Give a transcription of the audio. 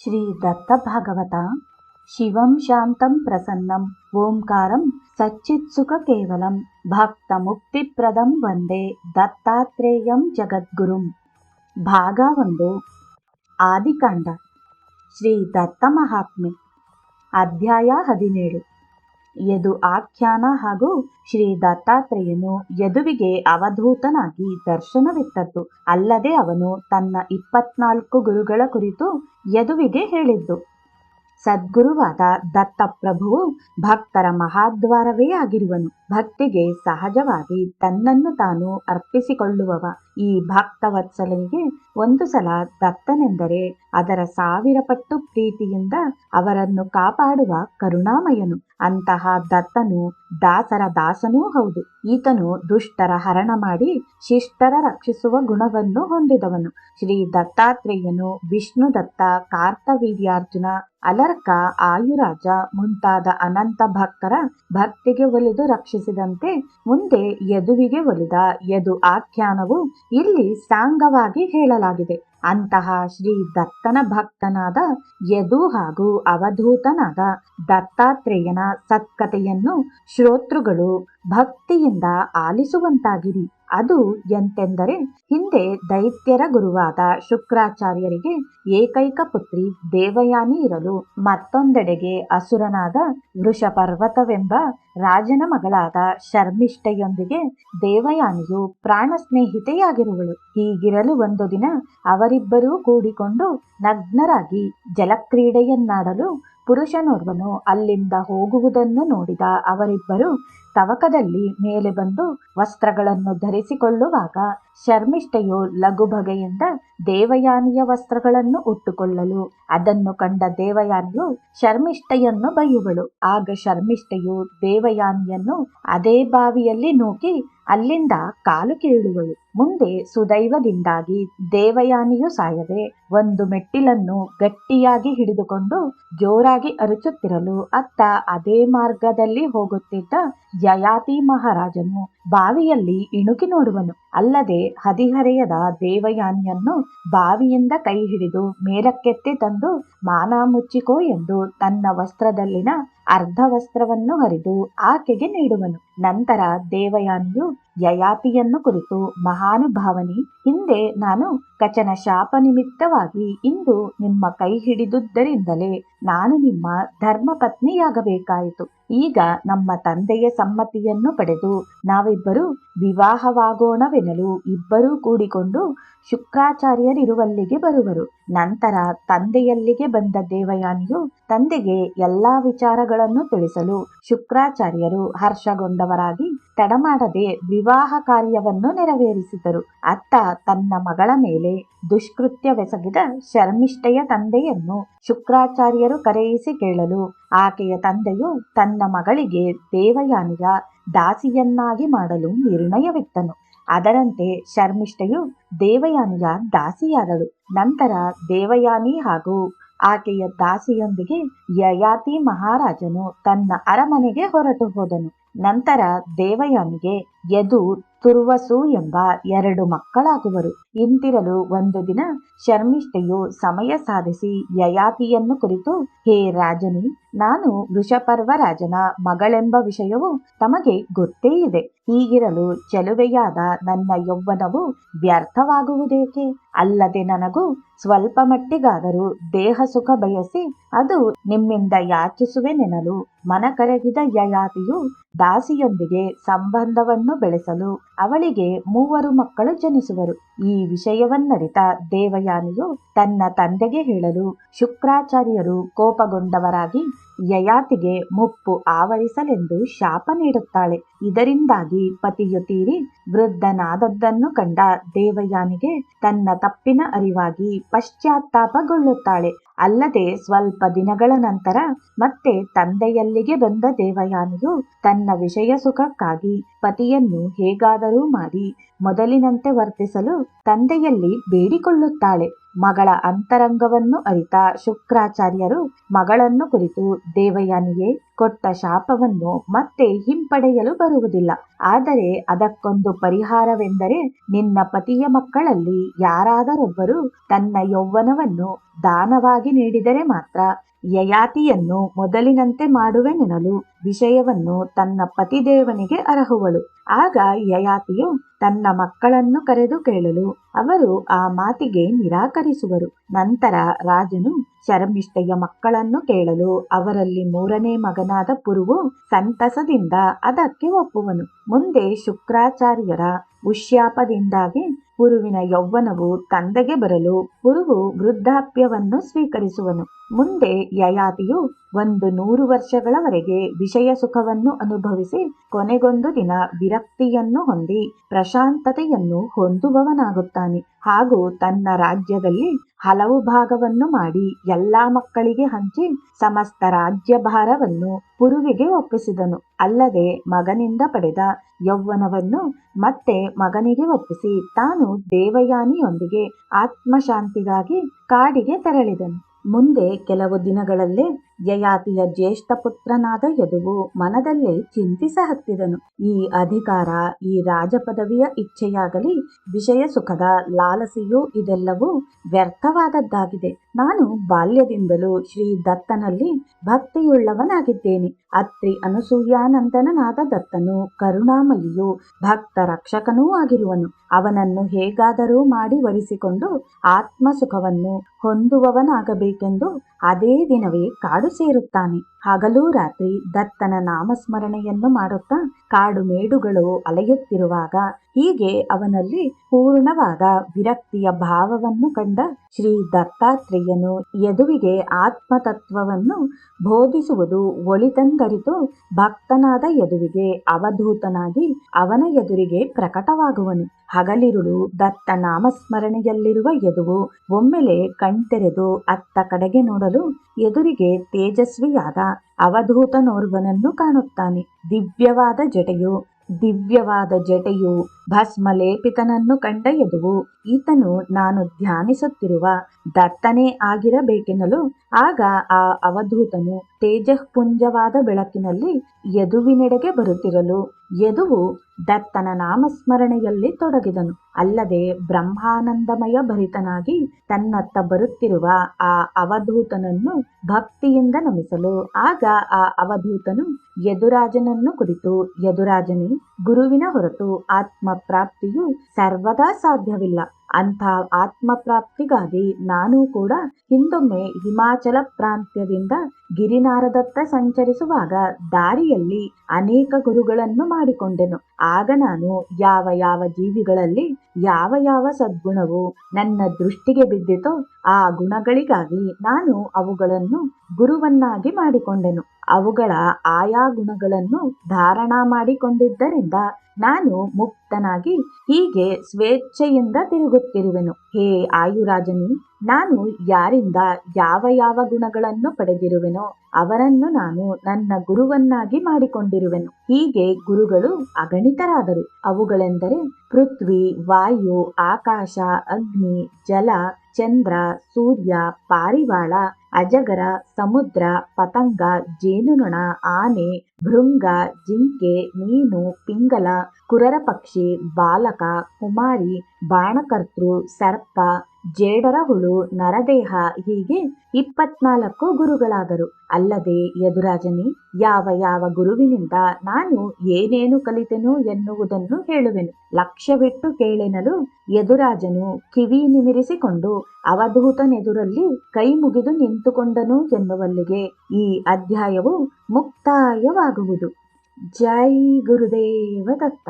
ಶ್ರೀ ದತ್ತಭಾಗವತ ಶಿವಂ ಶಾಂತಂ ಪ್ರಸನ್ನಂ ಓಂಕಾರಂ ಸಚ್ಚಿತ್ಸುಖಕೇವಲಂ ಭಕ್ತಮುಕ್ತಿಪ್ರದಂ ವಂದೇ ದತ್ತಾತ್ರೇಯಂ ಜಗದ್ಗುರುಂ ಭಾಗ ಒಂದು ಆದಿಕಾಂಡ ಶ್ರೀ ದತ್ತ ಮಹಾತ್ಮೆ ಅಧ್ಯಾಯ ಹದಿನೇಳು ಯದು ಆಖ್ಯಾನ ಹಾಗೂ ಶ್ರೀ ದತ್ತಾತ್ರೇಯನು ಯದುವಿಗೆ ಅವಧೂತನಾಗಿ ದರ್ಶನವಿತ್ತದ್ದು. ಅಲ್ಲದೆ ಅವನು ತನ್ನ ಇಪ್ಪತ್ನಾಲ್ಕು ಗುರುಗಳ ಕುರಿತು ಯದುವಿಗೆ ಹೇಳಿದ್ದು. ಸದ್ಗುರುವಾದ ದತ್ತಪ್ರಭುವು ಭಕ್ತರ ಮಹಾದ್ವಾರವೇ ಆಗಿರುವನು. ಭಕ್ತಿಗೆ ಸಹಜವಾಗಿ ತನ್ನನ್ನು ತಾನು ಅರ್ಪಿಸಿಕೊಳ್ಳುವವ. ಈ ಭಕ್ತವತ್ಸಲನಿಗೆ ಒಂದು ಸಲ ದತ್ತನೆಂದರೆ ಅದರ ಸಾವಿರ ಪಟ್ಟು ಪ್ರೀತಿಯಿಂದ ಅವರನ್ನು ಕಾಪಾಡುವ ಕರುಣಾಮಯನು. ಅಂತಹ ದತ್ತನು ದಾಸರ ದಾಸನೂ ಹೌದು. ಈತನು ದುಷ್ಟರ ಹರಣ ಮಾಡಿ ಶಿಷ್ಟರ ರಕ್ಷಿಸುವ ಗುಣವನ್ನು ಹೊಂದಿದವನು. ಶ್ರೀ ದತ್ತಾತ್ರೇಯನು, ವಿಷ್ಣು ದತ್ತ, ಕಾರ್ತವೀರ್ಯಾರ್ಜುನ, ಅಲರ್ಕ, ಆಯುರಾಜ ಮುಂತಾದ ಅನಂತ ಭಕ್ತರ ಭಕ್ತಿಗೆ ಒಲಿದು ರಕ್ಷಿಸಿದಂತೆ ಮುಂದೆ ಯದುವಿಗೆ ಒಲಿದ ಯದು ಆಖ್ಯಾನವು ಇಲ್ಲಿ ಸಾಂಗವಾಗಿ ಹೇಳಲಾಗಿದೆ. ಅಂತಹ ಶ್ರೀ ದತ್ತನ ಭಕ್ತನಾದ ಯದು ಹಾಗೂ ಅವಧೂತನಾದ ದತ್ತಾತ್ರೇಯನ ಸತ್ಕತೆಯನ್ನು ಶ್ರೋತೃಗಳು ಭಕ್ತಿಯಿಂದ ಆಲಿಸುವಂತಾಗಿರಿ. ಅದು ಎಂತೆಂದರೆ ಹಿಂದೆ ದೈತ್ಯರ ಗುರುವಾದ ಶುಕ್ರಾಚಾರ್ಯರಿಗೆ ಏಕೈಕ ಪುತ್ರಿ ದೇವಯಾನಿ ಇರಲು ಮತ್ತೊಂದೆಡೆಗೆ ಅಸುರನಾದ ವೃಷಪರ್ವತವೆಂಬ ರಾಜನ ಮಗಳಾದ ಶರ್ಮಿಷ್ಠೆಯೊಂದಿಗೆ ದೇವಯಾನಿಯು ಪ್ರಾಣ ಸ್ನೇಹಿತೆಯಾಗಿರುವಳು ಹೀಗಿರಲು ಒಂದು ದಿನ ಅವರಿಬ್ಬರೂ ಕೂಡಿಕೊಂಡು ನಗ್ನರಾಗಿ ಜಲಕ್ರೀಡೆಯನ್ನಾಡಲು ಪುರುಷನೋರ್ವನು ಅಲ್ಲಿಂದ ಹೋಗುವುದನ್ನು ನೋಡಿದ ಅವರಿಬ್ಬರು ತವಕದಲ್ಲಿ ಮೇಲೆ ಬಂದು ವಸ್ತ್ರಗಳನ್ನು ಧರಿಸಿಕೊಳ್ಳುವಾಗ ಶರ್ಮಿಷ್ಠೆಯು ಲಘು ಬಗೆಯಿಂದ ದೇವಯಾನಿಯ ವಸ್ತ್ರಗಳನ್ನು ಉಟ್ಟುಕೊಳ್ಳಲು. ಅದನ್ನು ಕಂಡ ದೇವಯಾನಿಯು ಶರ್ಮಿಷ್ಠೆಯನ್ನು ಬೈಯುವಳು. ಆಗ ಶರ್ಮಿಷ್ಠೆಯು ದೇವಯಾನಿಯನ್ನು ಅದೇ ಬಾವಿಯಲ್ಲಿ ನೂಕಿ ಅಲ್ಲಿಂದ ಕಾಲು ಕೀಳುವಳು. ಮುಂದೆ ಸುದೈವದಿಂದಾಗಿ ದೇವಯಾನಿಯು ಸಾಯದೆ ಒಂದು ಮೆಟ್ಟಿಲನ್ನು ಗಟ್ಟಿಯಾಗಿ ಹಿಡಿದುಕೊಂಡು ಜೋರಾಗಿ ಅರಚುತ್ತಿರಲು ಅತ್ತ ಅದೇ ಮಾರ್ಗದಲ್ಲಿ ಹೋಗುತ್ತಿದ್ದ ಯಯಾತಿ ಮಹಾರಾಜನು ಬಾವಿಯಲ್ಲಿ ಇಣುಕಿ ನೋಡುವನು. ಅಲ್ಲದೆ ಹದಿಹರೆಯದ ದೇವಯಾನಿಯನ್ನು ಬಾವಿಯಿಂದ ಕೈ ಹಿಡಿದು ಮೇಲಕ್ಕೆತ್ತಿ ತಂದು ಮಾನ ಮುಚ್ಚಿಕೋ ಎಂದು ತನ್ನ ವಸ್ತ್ರದಲ್ಲಿನ ಅರ್ಧ ವಸ್ತ್ರವನ್ನು ಹರಿದು ಆಕೆಗೆ ನೀಡುವನು. ನಂತರ ದೇವಯಾನಿಯು ಯಯಾತಿಯನ್ನು ಕುರಿತು ಮಹಾನುಭಾವನಿ, ಹಿಂದೆ ನಾನು ಕಚನ ಶಾಪ ನಿಮಿತ್ತವಾಗಿ ಇಂದು ನಿಮ್ಮ ಕೈ ಹಿಡಿದುದರಿಂದಲೇ ನಾನು ನಿಮ್ಮ ಧರ್ಮಪತ್ನಿಯಾಗಬೇಕಾಯಿತು. ಈಗ ನಮ್ಮ ತಂದೆಯ ಸಮ್ಮತಿಯನ್ನು ಪಡೆದು ನಾವಿಬ್ಬರು ವಿವಾಹವಾಗೋಣವೆನಲು ಇಬ್ಬರೂ ಕೂಡಿಕೊಂಡು ಶುಕ್ರಾಚಾರ್ಯರಿರುವಲ್ಲಿಗೆ ಬರುವರು. ನಂತರ ತಂದೆಯಲ್ಲಿಗೆ ಬಂದ ದೇವಯಾನಿಯು ತಂದೆಗೆ ಎಲ್ಲಾ ವಿಚಾರಗಳನ್ನು ತಿಳಿಸಲು ಶುಕ್ರಾಚಾರ್ಯರು ಹರ್ಷಗೊಂಡವರಾಗಿ ತಡಮಾಡದೆ ವಿವಾಹ ಕಾರ್ಯವನ್ನು ನೆರವೇರಿಸಿದರು. ಅತ್ತ ತನ್ನ ಮಗಳ ಮೇಲೆ ದುಷ್ಕೃತ್ಯವೆಸಗಿದ ಶರ್ಮಿಷ್ಠೆಯ ತಂದೆಯನ್ನು ಶುಕ್ರಾಚಾರ್ಯರು ಕರೆಯಿಸಿ ಕೇಳಲು ಆಕೆಯ ತಂದೆಯು ತನ್ನ ಮಗಳಿಗೆ ದೇವಯಾನಿಯ ದಾಸಿಯನ್ನಾಗಿ ಮಾಡಲು ನಿರ್ಣಯವಿತ್ತನು. ಅದರಂತೆ ಶರ್ಮಿಷ್ಠೆಯು ದೇವಯಾನಿಯ ದಾಸಿಯಾದಳು. ನಂತರ ದೇವಯಾನಿ ಹಾಗೂ ಆಕೆಯ ದಾಸಿಯೊಂದಿಗೆ ಯಯಾತಿ ಮಹಾರಾಜನು ತನ್ನ ಅರಮನೆಗೆ ಹೊರಟು ಹೋದನು. ನಂತರ ದೇವಯಾನಿಗೆ ಯದು ತುರ್ವಸು ಎಂಬ ಎರಡು ಮಕ್ಕಳಾಗುವರು. ಇಂತಿರಲು ಒಂದು ದಿನ ಶರ್ಮಿಷ್ಠೆಯು ಸಮಯ ಸಾಧಿಸಿ ಯಯಾತಿಯನ್ನು ಕುರಿತು, ಹೇ ರಾಜನಿ, ನಾನು ವೃಷಪರ್ವ ರಾಜನ ಮಗಳೆಂಬ ವಿಷಯವು ತಮಗೆ ಗೊತ್ತೇ ಇದೆ. ಹೀಗಿರಲು ಚೆಲುವೆಯಾದ ನನ್ನ ಯೌವನವು ವ್ಯರ್ಥವಾಗುವುದೇಕೆ? ಅಲ್ಲದೆ ನನಗೂ ಸ್ವಲ್ಪ ಮಟ್ಟಿಗಾದರೂ ದೇಹ ಸುಖ ಬಯಸಿ ಅದು ನಿಮ್ಮಿಂದ ಯಾಚಿಸುವೆನೆನಲು ಮನ ಕರಗಿದ ಯಯಾತಿಯು ದಾಸಿಯೊಂದಿಗೆ ಸಂಬಂಧವನ್ನು ಬೆಳೆಸಲು ಅವಳಿಗೆ ಮೂವರು ಮಕ್ಕಳು ಜನಿಸುವರು. ಈ ವಿಷಯವನ್ನರಿತ ದೇವಯಾನಿಯು ತನ್ನ ತಂದೆಗೆ ಹೇಳಲು ಶುಕ್ರಾಚಾರ್ಯರು ಕೋಪಗೊಂಡವರಾಗಿ ಯಯಾತಿಗೆ ಮುಪ್ಪು ಆವರಿಸಲೆಂದು ಶಾಪ ನೀಡುತ್ತಾಳೆ. ಇದರಿಂದಾಗಿ ಪತಿಯು ತೀರಿ ವೃದ್ಧನಾದದ್ದನ್ನು ಕಂಡ ದೇವಯಾನಿಗೆ ತನ್ನ ತಪ್ಪಿನ ಅರಿವಾಗಿ ಪಶ್ಚಾತ್ತಾಪಗೊಳ್ಳುತ್ತಾಳೆ. ಅಲ್ಲದೆ ಸ್ವಲ್ಪ ದಿನಗಳ ನಂತರ ಮತ್ತೆ ತಂದೆಯಲ್ಲಿಗೆ ಬಂದ ದೇವಯಾನಿಯು ತನ್ನ ವಿಷಯ ಸುಖಕ್ಕಾಗಿ ಪತಿಯನ್ನು ಹೇಗಾದರೂ ಮಾಡಿ ಮೊದಲಿನಂತೆ ವರ್ತಿಸಲು ತಂದೆಯಲ್ಲಿ ಬೇಡಿಕೊಳ್ಳುತ್ತಾಳೆ. ಮಗಳ ಅಂತರಂಗವನ್ನು ಅರಿತ ಶುಕ್ರಾಚಾರ್ಯರು ಮಗಳನ್ನು ಕುರಿತು ದೇವಯಾನಿಯೇ ಕೊಟ್ಟ ಶಾಪವನ್ನು ಮತ್ತೆ ಹಿಂಪಡೆಯಲು ಬರುವುದಿಲ್ಲ. ಆದರೆ ಅದಕ್ಕೊಂದು ಪರಿಹಾರವೆಂದರೆ ನಿನ್ನ ಪತಿಯ ಮಕ್ಕಳಲ್ಲಿ ಯಾರಾದರೊಬ್ಬರು ತನ್ನ ಯೌವನವನ್ನು ದಾನವಾಗಿ ನೀಡಿದರೆ ಮಾತ್ರ. ಯಯಾತಿಯನ್ನು ಮೊದಲಿನಂತೆ ಮಾಡುವೆನೆನಲು ವಿಷಯವನ್ನು ತನ್ನ ಪತಿದೇವನಿಗೆ ಅರಹುವಳು. ಆಗ ಯಯಾತಿಯು ತನ್ನ ಮಕ್ಕಳನ್ನು ಕರೆದು ಕೇಳಲು ಅವರು ಆ ಮಾತಿಗೆ ನಿರಾಕರಿಸುವರು. ನಂತರ ರಾಜನು ಶರ್ಮಿಷ್ಠೆಯ ಮಕ್ಕಳನ್ನು ಕೇಳಲು ಅವರಲ್ಲಿ ಮೂರನೇ ಮಗನಾದ ಪುರುವು ಸಂತಸದಿಂದ ಅದಕ್ಕೆ ಒಪ್ಪುವನು. ಮುಂದೆ ಶುಕ್ರಾಚಾರ್ಯರ ಉಶ್ಯಾಪದಿಂದಾಗಿ ಪುರುವಿನ ಯೌವನವು ತಂದೆಗೆ ಬರಲು ಪುರುವು ವೃದ್ಧಾಪ್ಯವನ್ನು ಸ್ವೀಕರಿಸುವನು. ಮುಂದೆ ಯಯಾತಿಯು ಒಂದು ನೂರು ವರ್ಷಗಳವರೆಗೆ ವಿಷಯ ಸುಖವನ್ನು ಅನುಭವಿಸಿ ಕೊನೆಗೊಂದು ದಿನ ವಿರಕ್ತಿಯನ್ನು ಹೊಂದಿ ಪ್ರಶಾಂತತೆಯನ್ನು ಹೊಂದುವವನಾಗುತ್ತಾನೆ. ಹಾಗೂ ತನ್ನ ರಾಜ್ಯದಲ್ಲಿ ಹಲವು ಭಾಗವನ್ನು ಮಾಡಿ ಎಲ್ಲಾ ಮಕ್ಕಳಿಗೆ ಹಂಚಿ ಸಮಸ್ತ ರಾಜ್ಯಭಾರವನ್ನು ಪುರುವಿಗೆ ಒಪ್ಪಿಸಿದನು. ಅಲ್ಲದೆ ಮಗನಿಂದ ಪಡೆದ ಯೌವನವನ್ನು ಮತ್ತೆ ಮಗನಿಗೆ ಒಪ್ಪಿಸಿ ತಾನು ದೇವಯಾನಿಯೊಂದಿಗೆ ಆತ್ಮಶಾಂತಿಗಾಗಿ ಕಾಡಿಗೆ ತೆರಳಿದನು. ಮುಂದೆ ಕೆಲವು ದಿನಗಳಲ್ಲೇ ಯಯಾತಿಯ ಜ್ಯೇಷ್ಠ ಪುತ್ರನಾದ ಯದುವು ಮನದಲ್ಲೇ ಚಿಂತಿಸಹತ್ತಿದನು ಈ ಅಧಿಕಾರ, ಈ ರಾಜಪದವಿಯ ಇಚ್ಛೆಯಾಗಲಿ, ವಿಷಯ ಸುಖದ ಲಾಲಸೆಯೂ ಇದೆಲ್ಲವೂ ವ್ಯರ್ಥವಾದದ್ದಾಗಿದೆ. ನಾನು ಬಾಲ್ಯದಿಂದಲೂ ಶ್ರೀ ದತ್ತನಲ್ಲಿ ಭಕ್ತಿಯುಳ್ಳವನಾಗಿದ್ದೇನೆ. ಅತ್ರಿ ಅನಸೂಯಾನಂದನಾದ ದತ್ತನು ಕರುಣಾಮಯಿಯು ಭಕ್ತ ರಕ್ಷಕನೂ ಆಗಿರುವನು. ಅವನನ್ನು ಹೇಗಾದರೂ ಮಾಡಿ ವರಿಸಿಕೊಂಡು ಆತ್ಮ ಸುಖವನ್ನು ಹೊಂದುವವನಾಗಬೇಕೆಂದು ಅದೇ ದಿನವೇ ಕಾಡು ಸೇರುತ್ತಾನೆ ಹಗಲೂ ರಾತ್ರಿ ದತ್ತನ ನಾಮಸ್ಮರಣೆಯನ್ನು ಮಾಡುತ್ತಾ ಕಾಡು ಮೇಡುಗಳು ಅಲೆಯುತ್ತಿರುವಾಗ ಹೀಗೆ ಅವನಲ್ಲಿ ಪೂರ್ಣವಾದ ವಿರಕ್ತಿಯ ಭಾವವನ್ನು ಕಂಡ ಶ್ರೀ ದತ್ತಾತ್ರೇಯನು ಯದುವಿಗೆ ಆತ್ಮತತ್ವವನ್ನು ಬೋಧಿಸುವುದು ಒಳಿತಂದರಿತು ಭಕ್ತನಾದ ಯದುವಿಗೆ ಅವಧೂತನಾಗಿ ಅವನ ಎದುರಿಗೆ ಪ್ರಕಟವಾಗುವನು. ಹಗಲಿರುಳು ದತ್ತ ನಾಮಸ್ಮರಣೆಯಲ್ಲಿರುವ ಯದುವು ಒಮ್ಮೆಲೆ ಕಣ್ತೆರೆದು ಅತ್ತ ಕಡೆಗೆ ನೋಡಲು ಎದುರಿಗೆ ತೇಜಸ್ವಿಯಾದ ಅವಧೂತನೋರ್ವನನ್ನು ಕಾಣುತ್ತಾನೆ. ದಿವ್ಯವಾದ ಜಟೆಯು ದಿವ್ಯವಾದ ಜಟೆಯು ಭಸ್ಮಲೇಪಿತನನ್ನು ಕಂಡ ಯದುವು, ಈತನು ನಾನು ಧ್ಯಾನಿಸುತ್ತಿರುವ ದತ್ತನೇ ಆಗಿರಬೇಕೆನ್ನಲು, ಆಗ ಆ ಅವಧೂತನು ತೇಜಃಪುಂಜವಾದ ಬೆಳಕಿನಲ್ಲಿ ಯದುವಿನೆಡೆಗೆ ಬರುತ್ತಿರಲು, ಯದುವು ದತ್ತನ ನಾಮಸ್ಮರಣೆಯಲ್ಲಿ ತೊಡಗಿದನು. ಅಲ್ಲದೆ ಬ್ರಹ್ಮಾನಂದಮಯ ಭರಿತನಾಗಿ ತನ್ನತ್ತ ಬರುತ್ತಿರುವ ಆ ಅವಧೂತನನ್ನು ಭಕ್ತಿಯಿಂದ ನಮಿಸಲು, ಆಗ ಆ ಅವಧೂತನು ಯದುರಾಜನನ್ನು ಕುರಿತು, ಯದುರಾಜನೇ, ಗುರುವಿನ ಹೊರತು ಆತ್ಮ ಪ್ರಾಪ್ತಿಯು ಸರ್ವದಾ ಸಾಧ್ಯವಿಲ್ಲ. ಅಂಥ ಆತ್ಮಪ್ರಾಪ್ತಿಗಾಗಿ ನಾನು ಕೂಡ ಹಿಂದೊಮ್ಮೆ ಹಿಮಾಚಲ ಪ್ರಾಂತ್ಯದಿಂದ ಗಿರಿನಾರದತ್ತ ಸಂಚರಿಸುವಾಗ ದಾರಿಯಲ್ಲಿ ಅನೇಕ ಗುರುಗಳನ್ನು ಮಾಡಿಕೊಂಡೆನು. ಆಗ ನಾನು ಯಾವ ಯಾವ ಜೀವಿಗಳಲ್ಲಿ ಯಾವ ಯಾವ ಸದ್ಗುಣವು ನನ್ನ ದೃಷ್ಟಿಗೆ ಬಿದ್ದಿತೋ ಆ ಗುಣಗಳಿಗಾಗಿ ನಾನು ಅವುಗಳನ್ನು ಗುರುವನ್ನಾಗಿ ಮಾಡಿಕೊಂಡೆನು. ಅವುಗಳ ಆಯಾ ಗುಣಗಳನ್ನು ಧಾರಣ ಮಾಡಿಕೊಂಡಿದ್ದರಿಂದ ನಾನು ಮುಕ್ತನಾಗಿ ಹೀಗೆ ಸ್ವೇಚ್ಛೆಯಿಂದ ತಿರುಗುತ್ತಿರುವೆನು ಹೇ ಆಯುರಾಜನಿ, ನಾನು ಯಾರಿಂದ ಯಾವ ಯಾವ ಗುಣಗಳನ್ನು ಪಡೆದಿರುವೆನೋ ಅವರನ್ನು ನಾನು ನನ್ನ ಗುರುವನ್ನಾಗಿ ಮಾಡಿಕೊಂಡಿರುವೆನು. ಹೀಗೆ ಗುರುಗಳು ಅಗಣಿತರಾದರು. ಅವುಗಳೆಂದರೆ ಪೃಥ್ವಿ, ವಾಯು, ಆಕಾಶ, ಅಗ್ನಿ, ಜಲ, ಚಂದ್ರ, ಸೂರ್ಯ, ಪಾರಿವಾಳ ಅಜಗರ ಸಮುದ್ರ ಪತಂಗ ಜೇನುನೊಣ ಆನೆ ಭೃಂಗ ಜಿಂಕೆ ಮೀನು ಪಿಂಗಲ ಕುರರ ಪಕ್ಷಿ ಬಾಲಕ ಕುಮಾರಿ ಬಾಣಕರ್ತೃ ಸರ್ಪ ಜೇಡರ ಹುಳು, ನರದೇಹ ಹೀಗೆ ಇಪ್ಪತ್ನಾಲ್ಕು ಗುರುಗಳಾದರು. ಅಲ್ಲದೆ ಯದುರಾಜನೇ, ಯಾವ ಯಾವ ಗುರುವಿನಿಂದ ನಾನು ಏನೇನು ಕಲಿತೆನು ಎನ್ನುವುದನ್ನು ಹೇಳುವೆನು. ಲಕ್ಷ್ಯವಿಟ್ಟು ಕೇಳೆನಲು ಯದುರಾಜನು ಕಿವಿ ನಿಮಿರಿಸಿಕೊಂಡು ಅವಧೂತನೆದುರಲ್ಲಿ ಕೈ ಮುಗಿದು ನಿಂತುಕೊಂಡನು ಎನ್ನುವಲ್ಲಿಗೆ ಈ ಅಧ್ಯಾಯವು ಮುಕ್ತಾಯವಾಗುವುದು. ಜೈ ಗುರುದೇವ ದತ್ತ